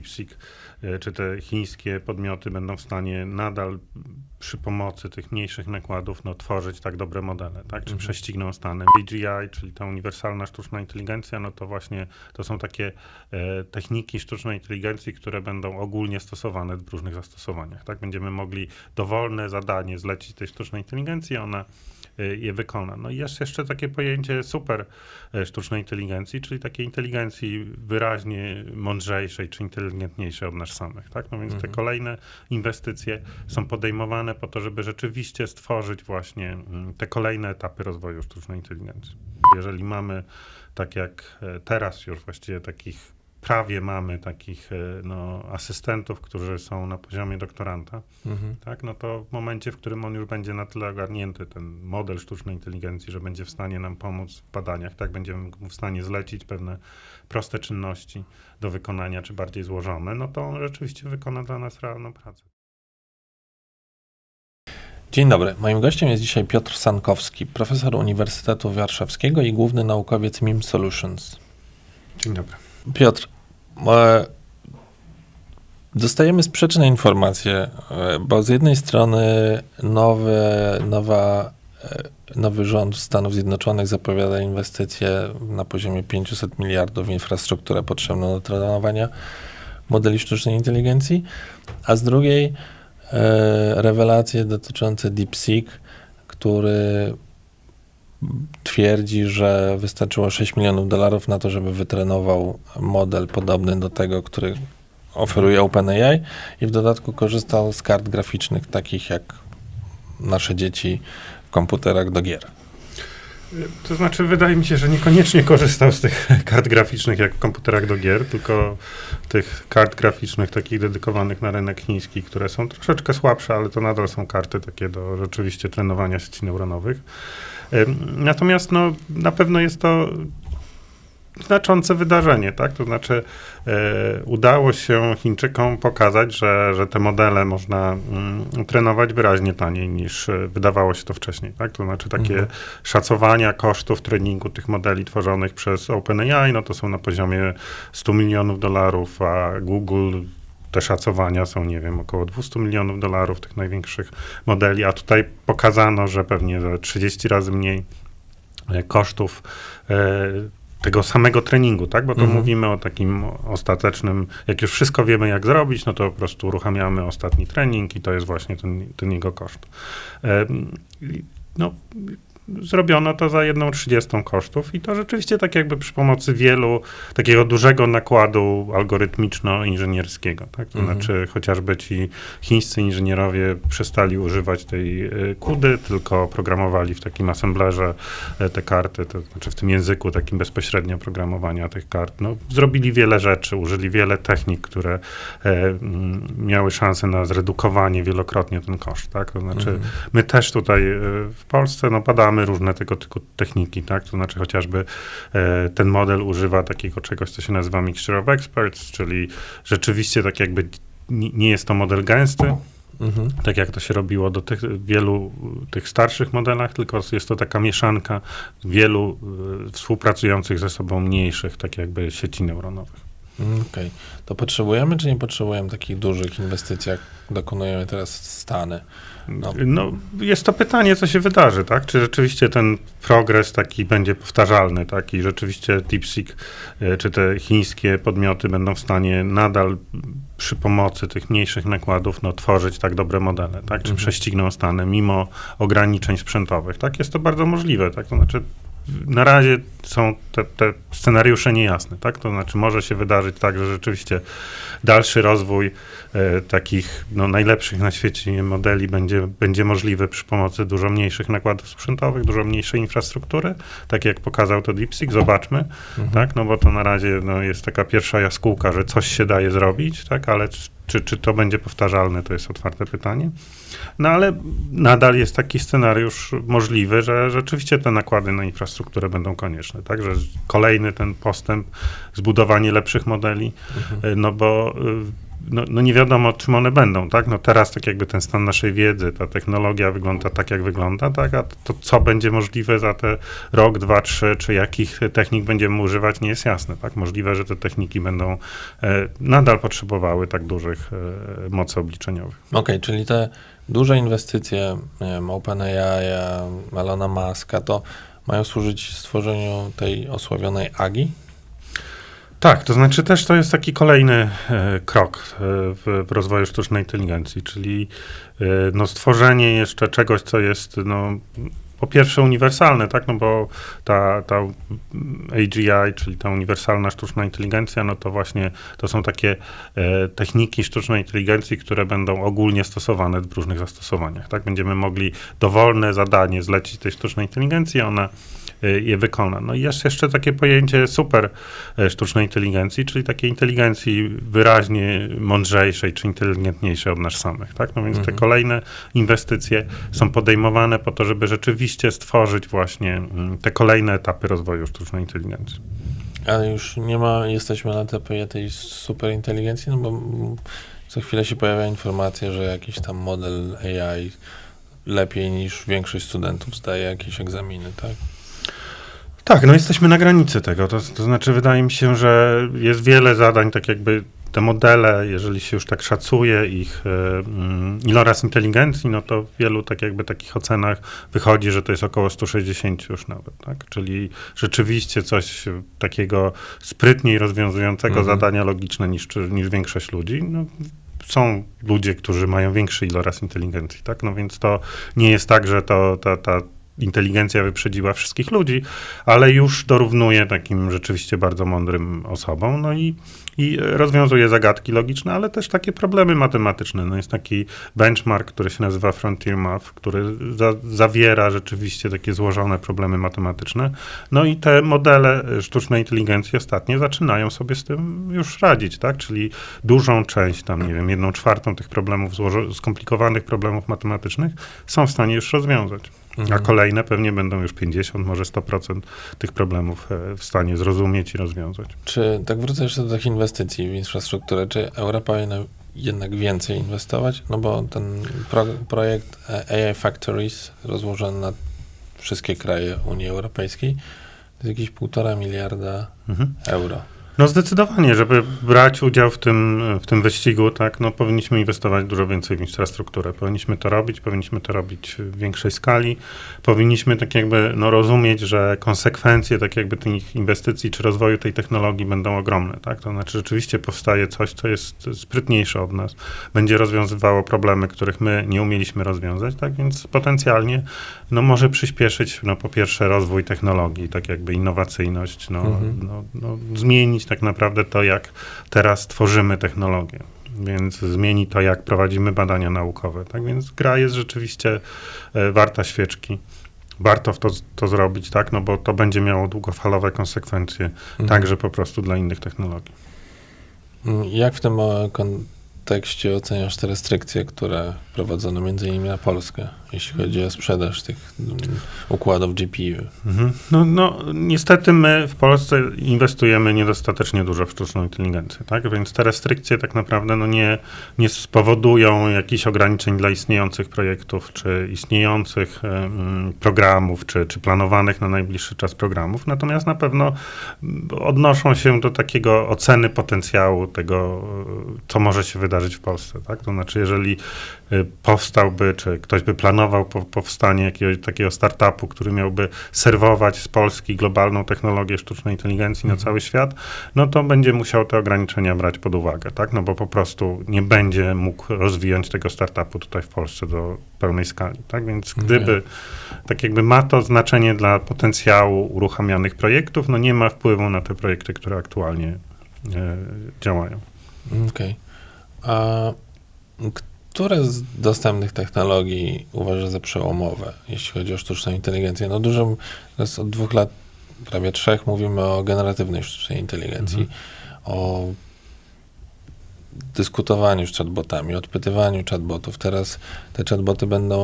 DeepSeek czy te chińskie podmioty będą w stanie nadal przy pomocy tych mniejszych nakładów no, tworzyć tak dobre modele, tak? Czy Mhm. prześcigną Stany. AGI, czyli ta uniwersalna sztuczna inteligencja, no to właśnie to są takie e, techniki sztucznej inteligencji, które będą ogólnie stosowane w różnych zastosowaniach, tak? Będziemy mogli dowolne zadanie zlecić tej sztucznej inteligencji, ona je wykona. No i jest jeszcze takie pojęcie super e, sztucznej inteligencji, czyli takiej inteligencji wyraźnie mądrzejszej czy inteligentniejszej od nas samych, tak? No więc te Mhm. kolejne inwestycje są podejmowane po to, żeby rzeczywiście stworzyć właśnie mm, te kolejne etapy rozwoju sztucznej inteligencji. Jeżeli mamy, tak jak e, teraz już właściwie takich prawie mamy takich e, no, asystentów, którzy są na poziomie doktoranta, Mhm. tak, no to w momencie, w którym on już będzie na tyle ogarnięty, ten model sztucznej inteligencji, że będzie w stanie nam pomóc w badaniach, tak, będziemy w stanie zlecić pewne proste czynności do wykonania, czy bardziej złożone, no to on rzeczywiście wykona dla nas realną pracę. Dzień dobry. Moim gościem jest dzisiaj Piotr Sankowski, profesor Uniwersytetu Warszawskiego i główny naukowiec MIM Solutions. Dzień dobry. Piotr, dostajemy sprzeczne informacje, e, bo z jednej strony nowe, nowa, e, nowy rząd Stanów Zjednoczonych zapowiada inwestycje na poziomie 500 miliardów w infrastrukturę potrzebną do trenowania modeli sztucznej inteligencji, a z drugiej e, rewelacje dotyczące DeepSeek, który twierdzi, że wystarczyło 6 milionów dolarów na to, żeby wytrenował model podobny do tego, który oferuje OpenAI i w dodatku korzystał z kart graficznych takich jak nasze dzieci w komputerach do gier. To znaczy, wydaje mi się, że niekoniecznie korzystał z tych kart graficznych jak w komputerach do gier, tylko tych kart graficznych takich dedykowanych na rynek chiński, które są troszeczkę słabsze, ale to nadal są karty takie do rzeczywiście trenowania sieci neuronowych. Natomiast no, na pewno jest to znaczące wydarzenie, tak? To znaczy e, udało się Chińczykom pokazać, że, że te modele można mm, trenować wyraźnie taniej niż e, wydawało się to wcześniej, tak? To znaczy takie Mhm. szacowania kosztów treningu tych modeli tworzonych przez OpenAI, no to są na poziomie 100 milionów dolarów, a Google te szacowania są, nie wiem, około 200 milionów dolarów tych największych modeli, a tutaj pokazano, że pewnie za 30 razy mniej e, kosztów e, tego samego treningu, tak? Bo to Mhm. mówimy o takim ostatecznym, jak już wszystko wiemy, jak zrobić, no to po prostu uruchamiamy ostatni trening i to jest właśnie ten, ten jego koszt. I No, zrobiono to za jedną trzydziestą kosztów i to rzeczywiście tak jakby przy pomocy wielu, takiego dużego nakładu algorytmiczno-inżynierskiego, tak? To Mhm. znaczy chociażby ci chińscy inżynierowie przestali używać tej e, kudy, tylko programowali w takim assemblerze e, te karty, to znaczy w tym języku takim bezpośrednio programowania tych kart. No, zrobili wiele rzeczy, użyli wiele technik, które e, miały szansę na zredukowanie wielokrotnie ten koszt, tak? To znaczy Mhm. My też tutaj e, w Polsce no, badamy różne tego typu techniki, tak? To znaczy chociażby e, ten model używa takiego czegoś, co się nazywa Mixture of Experts, czyli rzeczywiście tak jakby nie jest to model gęsty, Mhm. tak jak to się robiło do tych wielu tych starszych modelach, tylko jest to taka mieszanka wielu y, współpracujących ze sobą mniejszych, tak jakby sieci neuronowych. Mm, Okej. To potrzebujemy, czy nie potrzebujemy takich dużych inwestycji, jak dokonujemy teraz Stany? No. No, jest to pytanie, co się wydarzy, tak? Czy rzeczywiście ten progres taki będzie powtarzalny, tak? I rzeczywiście DeepSeek, e, czy te chińskie podmioty będą w stanie nadal przy pomocy tych mniejszych nakładów, no, tworzyć tak dobre modele, tak? Czy Mhm. prześcigną Stany, mimo ograniczeń sprzętowych, tak? Jest to bardzo możliwe, tak? To znaczy, na razie są te, te scenariusze niejasne, tak? To znaczy, może się wydarzyć tak, że rzeczywiście dalszy rozwój e, takich no, najlepszych na świecie modeli będzie, będzie możliwy przy pomocy dużo mniejszych nakładów sprzętowych, dużo mniejszej infrastruktury, tak jak pokazał to DeepSeek, zobaczmy, Mhm. tak, no bo to na razie no, jest taka pierwsza jaskółka, że coś się daje zrobić, tak, ale czy, czy to będzie powtarzalne, to jest otwarte pytanie. No ale nadal jest taki scenariusz możliwy, że rzeczywiście te nakłady na infrastrukturę będą konieczne, tak, że kolejny ten postęp, zbudowanie lepszych modeli, Mhm. no bo y, no, no nie wiadomo, czym one będą, tak? No teraz tak jakby ten stan naszej wiedzy, ta technologia wygląda tak, jak wygląda, tak? A to, co będzie możliwe za te rok, dwa, trzy, czy jakich technik będziemy używać, nie jest jasne, tak? Możliwe, że te techniki będą e, nadal potrzebowały tak dużych e, mocy obliczeniowych. Okej, czyli te duże inwestycje, nie wiem, OpenAI, Elona Muska, to mają służyć stworzeniu tej osławionej AGI? Tak, to znaczy też to jest taki kolejny e, krok e, w, w rozwoju sztucznej inteligencji, czyli e, no, stworzenie jeszcze czegoś, co jest no, po pierwsze uniwersalne, tak, no bo ta, ta AGI, czyli ta uniwersalna sztuczna inteligencja, no to właśnie to są takie e, techniki sztucznej inteligencji, które będą ogólnie stosowane w różnych zastosowaniach, tak, będziemy mogli dowolne zadanie zlecić tej sztucznej inteligencji, ona je wykona. No i jest jeszcze takie pojęcie super e, sztucznej inteligencji, czyli takiej inteligencji wyraźnie mądrzejszej czy inteligentniejszej od nas samych, tak? No więc te Mhm. kolejne inwestycje są podejmowane po to, żeby rzeczywiście stworzyć właśnie mm, te kolejne etapy rozwoju sztucznej inteligencji. Ale już nie ma, jesteśmy na etapie tej superinteligencji, no bo mm, co chwilę się pojawia informacja, że jakiś tam model AI lepiej niż większość studentów zdaje jakieś egzaminy, tak? Tak, no jesteśmy na granicy tego. To, to znaczy, wydaje mi się, że jest wiele zadań, tak jakby te modele, jeżeli się już tak szacuje ich e, mm, iloraz inteligencji, no to w wielu tak jakby takich ocenach wychodzi, że to jest około 160 już nawet, tak? Czyli rzeczywiście coś takiego sprytniej rozwiązującego Mhm. zadania logiczne niż, niż większość ludzi. No, są ludzie, którzy mają większy iloraz inteligencji, tak? No więc to nie jest tak, że to, ta, ta inteligencja wyprzedziła wszystkich ludzi, ale już dorównuje takim rzeczywiście bardzo mądrym osobom, no i, i rozwiązuje zagadki logiczne, ale też takie problemy matematyczne. No jest taki benchmark, który się nazywa Frontier Math, który za, zawiera rzeczywiście takie złożone problemy matematyczne. No i te modele e, sztucznej inteligencji ostatnie zaczynają sobie z tym już radzić, tak? Czyli dużą część, tam nie wiem, jedną czwartą tych problemów, skomplikowanych problemów matematycznych są w stanie już rozwiązać. A Mhm. kolejne pewnie będą już 50, może 100% tych problemów e, w stanie zrozumieć i rozwiązać. Czy, tak wrócę jeszcze do tych inwestycji w infrastrukturę, czy Europa powinna jednak więcej inwestować? No bo ten pro, projekt AI Factories rozłożony na wszystkie kraje Unii Europejskiej to jest jakieś półtora miliarda Mhm. euro. No zdecydowanie, żeby brać udział w tym, w tym wyścigu, tak, no powinniśmy inwestować dużo więcej w infrastrukturę. Powinniśmy to robić, powinniśmy to robić w większej skali. Powinniśmy tak jakby no, rozumieć, że konsekwencje tak jakby tych inwestycji czy rozwoju tej technologii będą ogromne, tak. To znaczy rzeczywiście powstaje coś, co jest sprytniejsze od nas. Będzie rozwiązywało problemy, których my nie umieliśmy rozwiązać, tak, więc potencjalnie no, może przyspieszyć no, po pierwsze rozwój technologii, tak jakby innowacyjność, no, Mhm. no, no, zmienić tak naprawdę to, jak teraz tworzymy technologię. Więc zmieni to, jak prowadzimy badania naukowe. Tak więc gra jest rzeczywiście e, warta świeczki. Warto w to, to zrobić, tak, no bo to będzie miało długofalowe konsekwencje, Mhm. także po prostu dla innych technologii. Mm, Jak w tym kontekście oceniasz te restrykcje, które wprowadzono między innymi na Polskę, jeśli chodzi o sprzedaż tych mm, układów GPU? Mhm. No, no, niestety my w Polsce inwestujemy niedostatecznie dużo w sztuczną inteligencję, tak? Więc te restrykcje tak naprawdę no, nie, nie spowodują jakichś ograniczeń dla istniejących projektów, czy istniejących em, programów, czy, czy planowanych na najbliższy czas programów. Natomiast na pewno odnoszą się do takiego oceny potencjału tego, co może się wydarzyć w Polsce, tak? To znaczy, jeżeli y, powstałby, czy ktoś by planował po, powstanie jakiegoś takiego startupu, który miałby serwować z Polski globalną technologię sztucznej inteligencji na Mhm. cały świat, no to będzie musiał te ograniczenia brać pod uwagę, tak? No bo po prostu nie będzie mógł rozwijać tego startupu tutaj w Polsce do pełnej skali, tak? Więc gdyby, tak jakby ma to znaczenie dla potencjału uruchamianych projektów, no nie ma wpływu na te projekty, które aktualnie e, działają. Okej. A które z dostępnych technologii uważasz za przełomowe, jeśli chodzi o sztuczną inteligencję? No dużo, teraz od dwóch lat, prawie trzech, mówimy o generatywnej sztucznej inteligencji, Mhm. o dyskutowaniu z chatbotami, odpytywaniu chatbotów. Teraz te chatboty będą,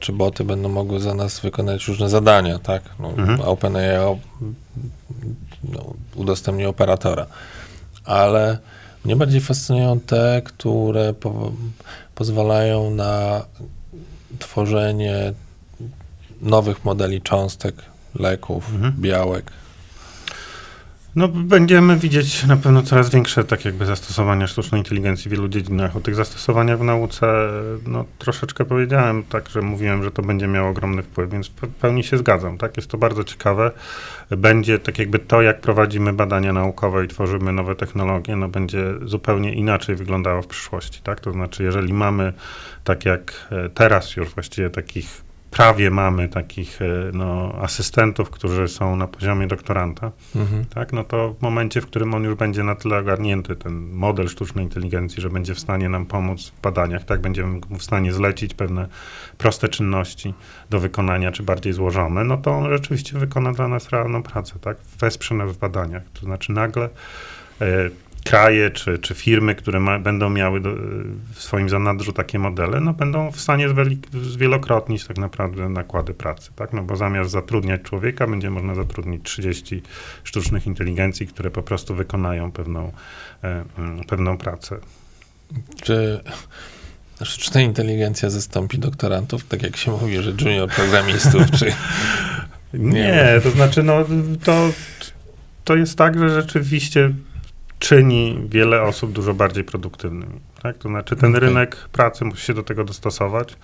czy boty będą mogły za nas wykonać różne zadania, tak? No, Mhm. OpenAI no, udostępni operatora. Ale Mnie bardziej fascynują te, które po, pozwalają na tworzenie nowych modeli cząstek, leków, Mhm. białek. No, będziemy widzieć na pewno coraz większe tak jakby zastosowania sztucznej inteligencji w wielu dziedzinach. O tych zastosowaniach w nauce no, troszeczkę powiedziałem, tak, że mówiłem, że to będzie miało ogromny wpływ, więc w pełni się zgadzam. Tak, jest to bardzo ciekawe. Będzie tak jakby to, jak prowadzimy badania naukowe i tworzymy nowe technologie, no będzie zupełnie inaczej wyglądało w przyszłości. Tak? To znaczy, jeżeli mamy, tak jak e, teraz już właściwie takich prawie mamy takich e, no, asystentów, którzy są na poziomie doktoranta, Mhm. tak, no to w momencie, w którym on już będzie na tyle ogarnięty, ten model sztucznej inteligencji, że będzie w stanie nam pomóc w badaniach, tak, będziemy w stanie zlecić pewne proste czynności do wykonania, czy bardziej złożone, no to on rzeczywiście wykona dla nas realną pracę, tak, wesprze nas w badaniach, to znaczy nagle e, kraje czy, czy firmy, które ma, będą miały do, w swoim zanadrzu takie modele, no będą w stanie zwielokrotnić tak naprawdę nakłady pracy, tak? No bo zamiast zatrudniać człowieka, będzie można zatrudnić 30 sztucznych inteligencji, które po prostu wykonają pewną, e, mm, pewną pracę. Czy sztuczna inteligencja zastąpi doktorantów, tak jak się mówi, że junior programistów, czy... Nie, to znaczy, no to, to jest tak, że rzeczywiście czyni wiele osób dużo bardziej produktywnymi. Tak? To znaczy, ten Okej. rynek pracy musi się do tego dostosować.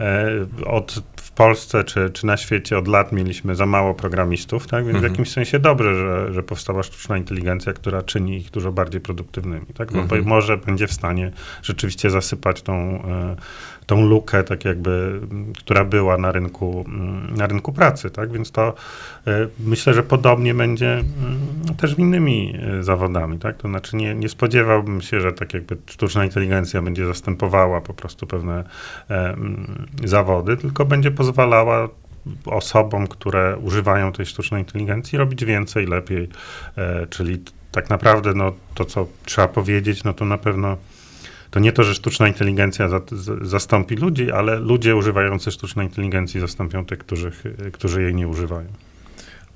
E, od, w Polsce czy, czy na świecie od lat mieliśmy za mało programistów, tak? więc Mhm. w jakimś sensie dobrze, że, że powstała sztuczna inteligencja, która czyni ich dużo bardziej produktywnymi. Tak? Bo Mhm. może będzie w stanie rzeczywiście zasypać tą, e, tą lukę, tak jakby, która była na rynku, m, na rynku pracy, tak? Więc to e, myślę, że podobnie będzie mm, też w innymi zawodami, tak? To znaczy nie, nie spodziewałbym się, że tak jakby sztuczna inteligencja będzie zastępowała po prostu pewne mm, zawody, tylko będzie pozwalała osobom, które używają tej sztucznej inteligencji robić więcej, lepiej, e, czyli tak naprawdę no, to, co trzeba powiedzieć, no to na pewno to nie to, że sztuczna inteligencja za, z, zastąpi ludzi, ale ludzie używający sztucznej inteligencji zastąpią tych, którzy, którzy jej nie używają.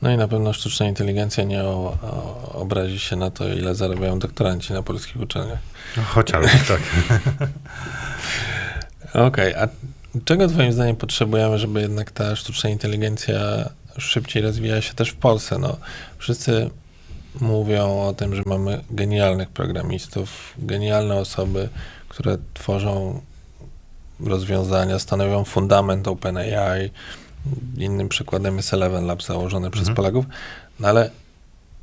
No i na pewno sztuczna inteligencja nie o, o, obrazi się na to, ile zarabiają doktoranci na polskich uczelniach. No, chociażby, tak. Okej, a czego twoim zdaniem potrzebujemy, żeby jednak ta sztuczna inteligencja szybciej rozwijała się też w Polsce? No, wszyscy mówią o tym, że mamy genialnych programistów, genialne osoby, które tworzą rozwiązania, stanowią fundament OpenAI. Innym przykładem jest Eleven Lab założony przez Mhm. Polaków, no ale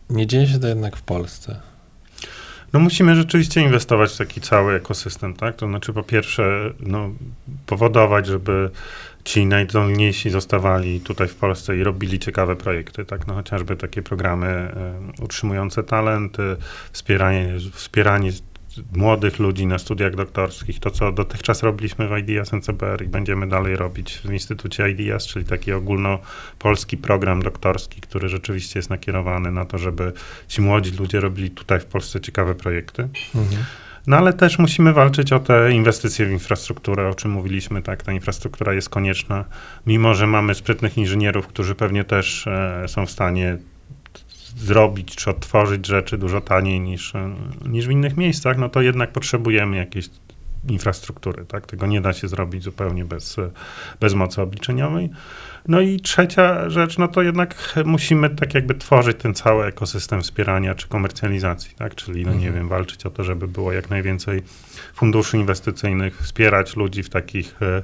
nie dzieje się to jednak w Polsce. No musimy rzeczywiście inwestować w taki cały ekosystem, tak? To znaczy po pierwsze, no, powodować, żeby ci najzdolniejsi zostawali tutaj w Polsce i robili ciekawe projekty, tak? No chociażby takie programy e, utrzymujące talent, e, wspieranie, wspieranie młodych ludzi na studiach doktorskich, to co dotychczas robiliśmy w IDEAS NCBR i będziemy dalej robić w Instytucie IDEAS, czyli taki ogólnopolski program doktorski, który rzeczywiście jest nakierowany na to, żeby ci młodzi ludzie robili tutaj w Polsce ciekawe projekty. Mhm. No ale też musimy walczyć o te inwestycje w infrastrukturę, o czym mówiliśmy, tak, ta infrastruktura jest konieczna, mimo że mamy sprytnych inżynierów, którzy pewnie też e, są w stanie zrobić czy odtworzyć rzeczy dużo taniej niż, e, niż w innych miejscach, no to jednak potrzebujemy jakiejś infrastruktury, tak, tego nie da się zrobić zupełnie bez, bez mocy obliczeniowej. No i trzecia rzecz, no to jednak musimy tak jakby tworzyć ten cały ekosystem wspierania czy komercjalizacji, tak? Czyli, no nie Mhm. wiem, walczyć o to, żeby było jak najwięcej funduszy inwestycyjnych, wspierać ludzi w takich e, e,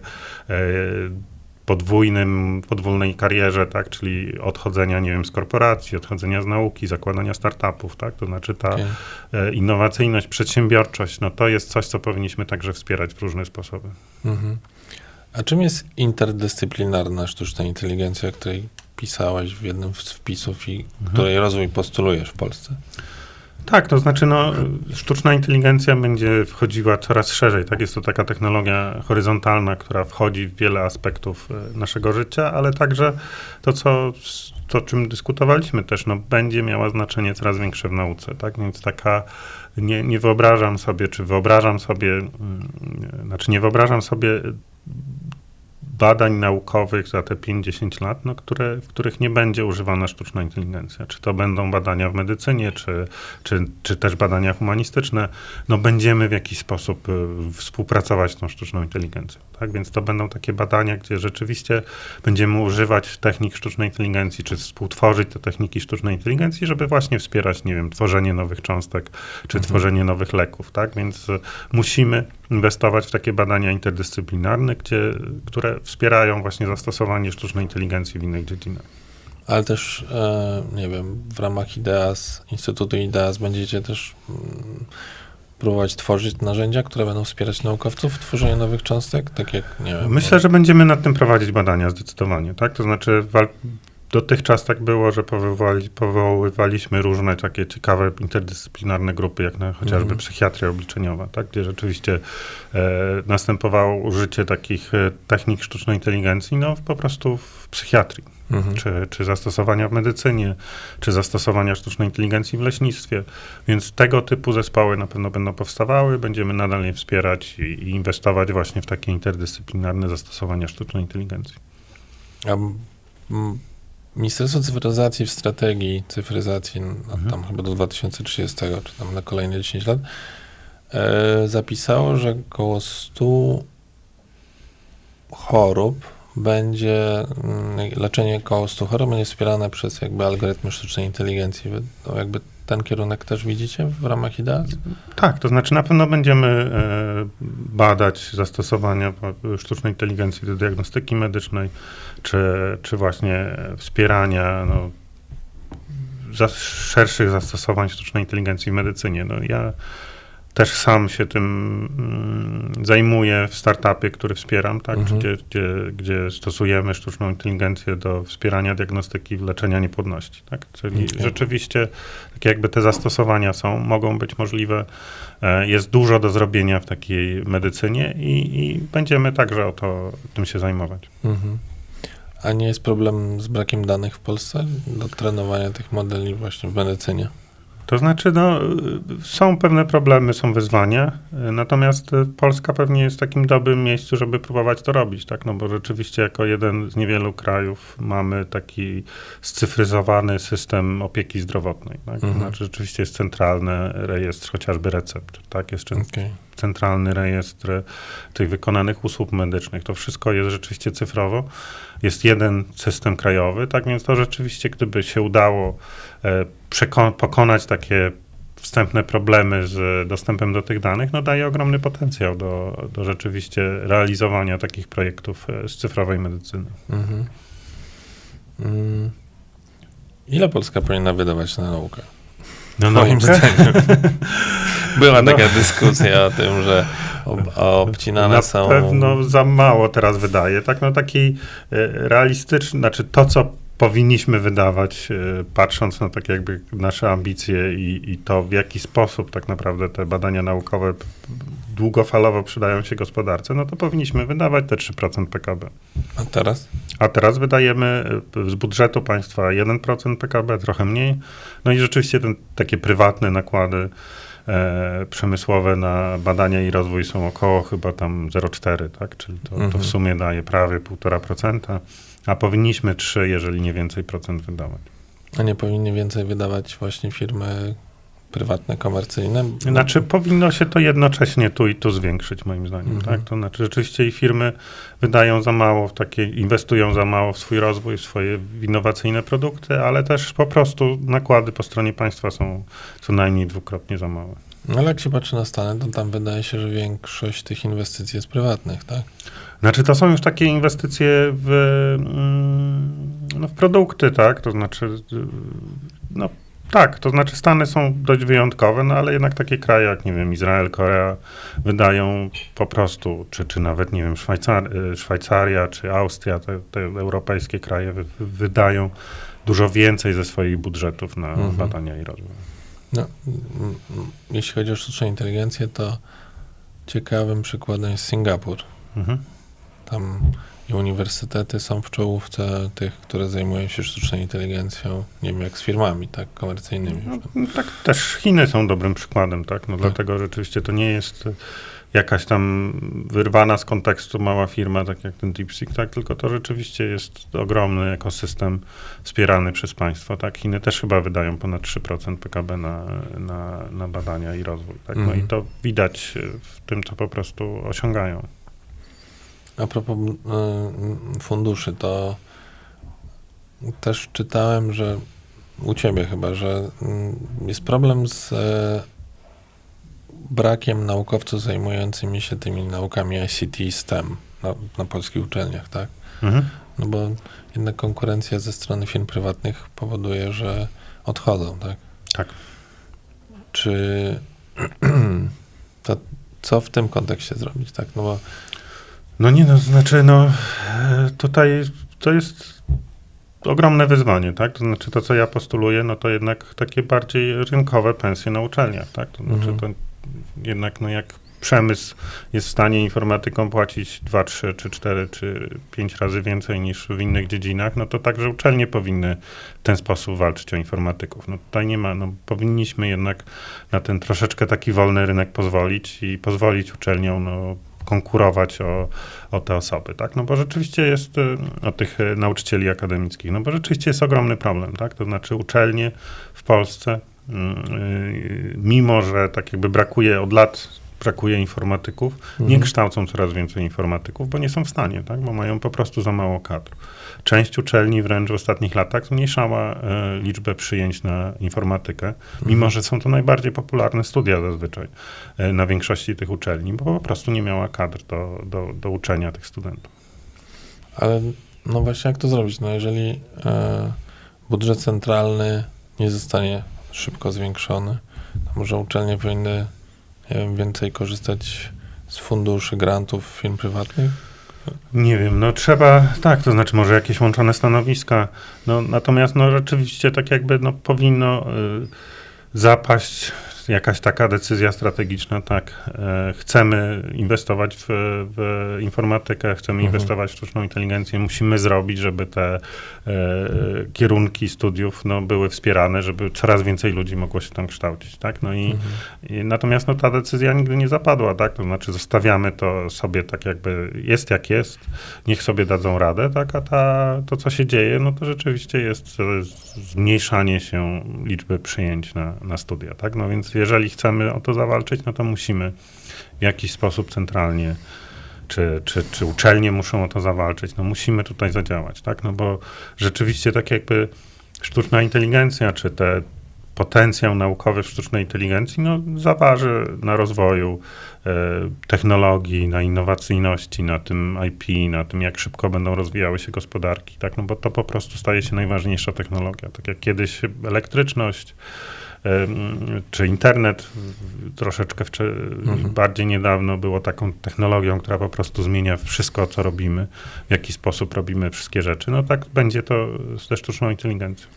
podwójnym, podwójnej karierze, tak? Czyli odchodzenia, nie wiem, z korporacji, odchodzenia z nauki, zakładania startupów, tak? To znaczy ta Okej. e, innowacyjność, przedsiębiorczość, no to jest coś, co powinniśmy także wspierać w różne sposoby. Mhm. A czym jest interdyscyplinarna sztuczna inteligencja, o której pisałeś w jednym z wpisów i której rozwój postulujesz w Polsce? Tak, to znaczy, no, sztuczna inteligencja będzie wchodziła coraz szerzej. Tak, jest to taka technologia horyzontalna, która wchodzi w wiele aspektów e, naszego życia, ale także to, co, to, czym dyskutowaliśmy też, no, będzie miała znaczenie coraz większe w nauce. Tak, więc taka, nie, nie wyobrażam sobie, czy wyobrażam sobie, mm, znaczy nie wyobrażam sobie badań naukowych za te 5-10 lat, no, które, w których nie będzie używana sztuczna inteligencja. Czy to będą badania w medycynie, czy, czy, czy też badania humanistyczne, no będziemy w jakiś sposób y, współpracować z tą sztuczną inteligencją. Tak? Więc to będą takie badania, gdzie rzeczywiście będziemy używać technik sztucznej inteligencji, czy współtworzyć te techniki sztucznej inteligencji, żeby właśnie wspierać, nie wiem, tworzenie nowych cząstek, czy tworzenie nowych leków. Tak? Więc y, musimy inwestować w takie badania interdyscyplinarne, gdzie, które wspierają właśnie zastosowanie sztucznej inteligencji w innych dziedzinach. Ale też, e, nie wiem, w ramach IDEAS, Instytutu IDEAS będziecie też mm, próbować tworzyć narzędzia, które będą wspierać naukowców w tworzeniu nowych cząstek, tak jak, nie wiem... Myślę, że będziemy nad tym prowadzić badania zdecydowanie, tak? To znaczy dotychczas tak było, że powoływali, powoływaliśmy różne takie ciekawe interdyscyplinarne grupy, jak na chociażby Mhm. psychiatria obliczeniowa, tak? Gdzie rzeczywiście e, następowało użycie takich e, technik sztucznej inteligencji, no po prostu w psychiatrii. Mhm. czy, czy zastosowania w medycynie, czy zastosowania sztucznej inteligencji w leśnictwie. Więc tego typu zespoły na pewno będą powstawały, będziemy nadal je wspierać i, i inwestować właśnie w takie interdyscyplinarne zastosowania sztucznej inteligencji. A Ministerstwo Cyfryzacji w strategii cyfryzacji, no, Mhm. tam chyba do 2030, czy tam na kolejne 10 lat, e, zapisało, że około 100 chorób będzie, mm, leczenie około 100 chorób będzie wspierane przez jakby algorytmy sztucznej inteligencji. To jakby ten kierunek też widzicie w ramach IDEAS? Tak, to znaczy na pewno będziemy e, badać zastosowania sztucznej inteligencji do diagnostyki medycznej, czy, czy właśnie wspierania no, szerszych zastosowań sztucznej inteligencji w medycynie. No, ja też sam się tym mm, zajmuję w startupie, który wspieram, tak, Mhm. gdzie, gdzie, gdzie stosujemy sztuczną inteligencję do wspierania diagnostyki leczenia niepłodności. Tak? Czyli rzeczywiście tak jakby te zastosowania są, mogą być możliwe. E, Jest dużo do zrobienia w takiej medycynie i, i będziemy także o to tym się zajmować. Mhm. A nie jest problem z brakiem danych w Polsce do trenowania tych modeli właśnie w medycynie? To znaczy, no, są pewne problemy, są wyzwania, natomiast Polska pewnie jest w takim dobrym miejscu, żeby próbować to robić, tak? No bo rzeczywiście jako jeden z niewielu krajów mamy taki scyfryzowany system opieki zdrowotnej, tak? To Mhm. znaczy rzeczywiście jest centralny rejestr chociażby recept, tak? Jest Okej. centralny rejestr tych wykonanych usług medycznych. To wszystko jest rzeczywiście cyfrowo. Jest jeden system krajowy, tak więc to rzeczywiście, gdyby się udało pokonać takie wstępne problemy z dostępem do tych danych, no daje ogromny potencjał do, do rzeczywiście realizowania takich projektów e, z cyfrowej medycyny. Mhm. Mm. Ile Polska powinna wydawać na naukę? No, Moim naukę? zdaniem. Była No. taka dyskusja o tym, że ob, obcinane Na są. pewno za mało teraz wydaje. Tak, no taki e, realistyczny, znaczy to, co powinniśmy wydawać, e, patrząc na tak jakby nasze ambicje i, i to, w jaki sposób tak naprawdę te badania naukowe długofalowo przydają się gospodarce, no to powinniśmy wydawać te 3% PKB. A teraz? A teraz wydajemy e, z budżetu państwa 1% PKB, trochę mniej. No i rzeczywiście ten, takie prywatne nakłady e, przemysłowe na badania i rozwój są około chyba tam 0,4, tak? Czyli to, to Mhm. w sumie daje prawie 1,5%, a powinniśmy 3, jeżeli nie więcej procent wydawać. A nie powinny więcej wydawać właśnie firmy prywatne, komercyjne? Znaczy powinno się to jednocześnie tu i tu zwiększyć moim zdaniem, Mhm. tak? To znaczy rzeczywiście i firmy wydają za mało w takie, inwestują za mało w swój rozwój, w swoje innowacyjne produkty, ale też po prostu nakłady po stronie państwa są co najmniej dwukrotnie za małe. No, ale jak się patrzy na Stany, to tam wydaje się, że większość tych inwestycji jest prywatnych, tak? Znaczy to są już takie inwestycje w, mm, no, w produkty, tak? To znaczy, no tak, to znaczy Stany są dość wyjątkowe, no ale jednak takie kraje jak, nie wiem, Izrael, Korea wydają po prostu, czy, czy nawet, nie wiem, Szwajcar, Szwajcaria, czy Austria, te, te europejskie kraje wy, wydają dużo więcej ze swoich budżetów na Mhm. badania i rozwój. No, mm, mm, jeśli chodzi o sztuczną inteligencję, to ciekawym przykładem jest Singapur. Mhm. Tam i uniwersytety są w czołówce tych, które zajmują się sztuczną inteligencją, nie wiem jak z firmami, tak, komercyjnymi. No, no tak też Chiny są dobrym przykładem, tak? No Tak. dlatego rzeczywiście to nie jest jakaś tam wyrwana z kontekstu mała firma, tak jak ten DeepSeek, tak? Tylko to rzeczywiście jest ogromny ekosystem wspierany przez państwo, tak? Chiny też chyba wydają ponad 3% PKB na, na, na badania i rozwój, tak? No Mhm. i to widać w tym, co po prostu osiągają. A propos y, funduszy, to też czytałem, że u ciebie chyba, że mm, jest problem z e, brakiem naukowców zajmującymi się tymi naukami ICT i STEM na, na polskich uczelniach, tak? Mhm. No bo jednak konkurencja ze strony firm prywatnych powoduje, że odchodzą, tak? Tak. Czy to co w tym kontekście zrobić, tak? No bo No nie, no znaczy, no e, tutaj to jest ogromne wyzwanie, tak? To znaczy to, co ja postuluję, no to jednak takie bardziej rynkowe pensje na uczelniach, tak? To znaczy Mhm. to jednak, no jak przemysł jest w stanie informatykom płacić 2, 3, czy 4, czy 5 razy więcej niż w innych dziedzinach, no to także uczelnie powinny w ten sposób walczyć o informatyków. No tutaj nie ma, no powinniśmy jednak na ten troszeczkę taki wolny rynek pozwolić i pozwolić uczelniom, no konkurować o, o te osoby, tak? No bo rzeczywiście jest, y, o tych y, nauczycieli akademickich, no bo rzeczywiście jest ogromny problem, tak? To znaczy uczelnie w Polsce, y, mimo że tak jakby brakuje od lat, brakuje informatyków, nie Mhm. kształcą coraz więcej informatyków, bo nie są w stanie, tak? Bo mają po prostu za mało kadr. Część uczelni wręcz w ostatnich latach zmniejszała e, liczbę przyjęć na informatykę, mimo że są to najbardziej popularne studia zazwyczaj e, na większości tych uczelni, bo po prostu nie miała kadr do, do, do uczenia tych studentów. Ale no właśnie jak to zrobić? No jeżeli e, budżet centralny nie zostanie szybko zwiększony, to może uczelnie powinny nie więcej korzystać z funduszy, grantów firm prywatnych? Nie wiem, no trzeba, tak, to znaczy może jakieś łączone stanowiska, no natomiast no rzeczywiście tak jakby no powinno y, zapaść jakaś taka decyzja strategiczna, tak, e, chcemy inwestować w, w informatykę, chcemy Mhm. inwestować w sztuczną inteligencję, musimy zrobić, żeby te e, kierunki studiów no, były wspierane, żeby coraz więcej ludzi mogło się tam kształcić, tak, no i Mhm. i natomiast no, ta decyzja nigdy nie zapadła, tak? To znaczy zostawiamy to sobie tak jakby jest jak jest, niech sobie dadzą radę, tak? A ta, to, co się dzieje, no to rzeczywiście jest e, zmniejszanie się liczby przyjęć na, na studia, tak? No więc jeżeli chcemy o to zawalczyć, no to musimy w jakiś sposób centralnie czy, czy, czy uczelnie muszą o to zawalczyć, no musimy tutaj zadziałać, tak? No bo rzeczywiście tak jakby sztuczna inteligencja, czy te potencjał naukowy w sztucznej inteligencji no, zaważy na rozwoju e, technologii, na innowacyjności, na tym IP, na tym, jak szybko będą rozwijały się gospodarki, tak? No bo to po prostu staje się najważniejsza technologia. Tak jak kiedyś elektryczność, czy internet troszeczkę Mhm. bardziej niedawno było taką technologią, która po prostu zmienia wszystko, co robimy, w jaki sposób robimy wszystkie rzeczy. No tak będzie to ze sztuczną inteligencją.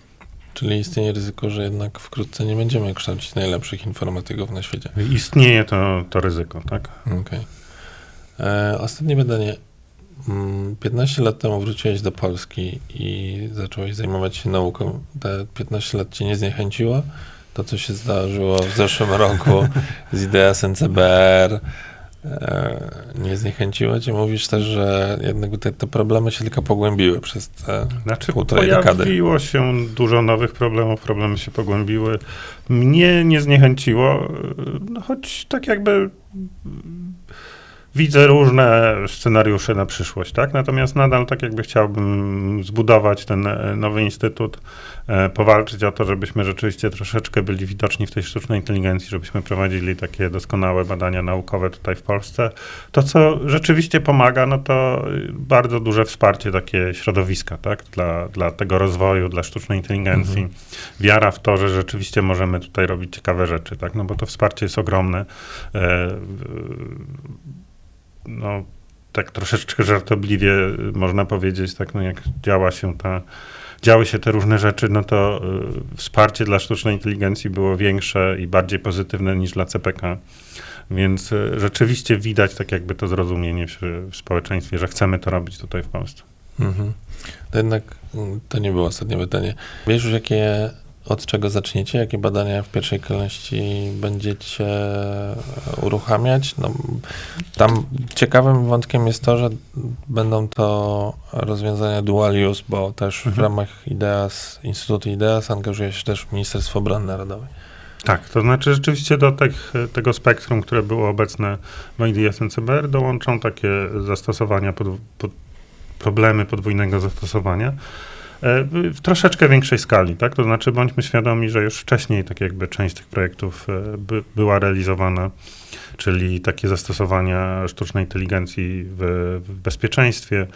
Czyli istnieje ryzyko, że jednak wkrótce nie będziemy kształcić najlepszych informatyków na świecie. Istnieje to, to ryzyko, tak? Okej. E, Ostatnie pytanie. Mm, 15 lat temu wróciłeś do Polski i zacząłeś zajmować się nauką. Te 15 lat cię nie zniechęciło? To, co się zdarzyło w zeszłym roku z IDS NCBR, e, nie zniechęciło cię? Mówisz też, że jednak te, te problemy się tylko pogłębiły przez te... Znaczy, Półtorej dekady. pojawiło się dużo nowych problemów, problemy się pogłębiły. Mnie nie zniechęciło, no choć tak jakby widzę różne scenariusze na przyszłość, tak? Natomiast nadal tak jakby chciałbym zbudować ten e, nowy instytut, e, powalczyć o to, żebyśmy rzeczywiście troszeczkę byli widoczni w tej sztucznej inteligencji, żebyśmy prowadzili takie doskonałe badania naukowe tutaj w Polsce. To, co rzeczywiście pomaga, no to y, bardzo duże wsparcie takie środowiska, tak? Dla, dla tego rozwoju, dla sztucznej inteligencji. Mhm. Wiara w to, że rzeczywiście możemy tutaj robić ciekawe rzeczy, tak? No bo to wsparcie jest ogromne. E, no, tak troszeczkę żartobliwie y, można powiedzieć, tak, no jak działa się ta, działy się te różne rzeczy, no to y, wsparcie dla sztucznej inteligencji było większe i bardziej pozytywne niż dla CPK. Więc e, rzeczywiście widać tak jakby to zrozumienie w, w społeczeństwie, że chcemy to robić tutaj w Polsce. Mhm. To jednak mm, to nie było ostatnie pytanie. Wiesz już, jakie, od czego zaczniecie? Jakie badania w pierwszej kolejności będziecie e, uruchamiać? No, tam ciekawym wątkiem jest to, że będą to rozwiązania dual use, bo też w Mhm. ramach IDEAS, Instytutu IDEAS angażuje się też Ministerstwo Obrony Narodowej. Tak, to znaczy rzeczywiście do tych, tego spektrum, które było obecne w IDS NCBR dołączą takie zastosowania, pod, pod, problemy podwójnego zastosowania w, troszeczkę większej skali, tak? To znaczy bądźmy świadomi, że już wcześniej tak jakby część tych projektów e, by, była realizowana, czyli takie zastosowania sztucznej inteligencji w, w bezpieczeństwie.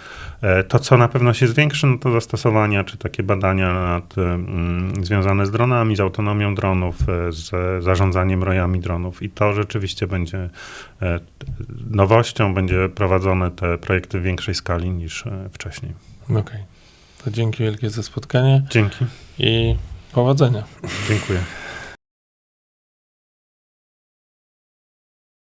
E, To, co na pewno się zwiększy, no to zastosowania, czy takie badania nad, mm, związane z dronami, z autonomią dronów, z zarządzaniem rojami dronów. I to rzeczywiście będzie nowością, będzie prowadzone te projekty w większej skali niż wcześniej. Okej. To dzięki wielkie za spotkanie Dzięki. i powodzenia. Dziękuję.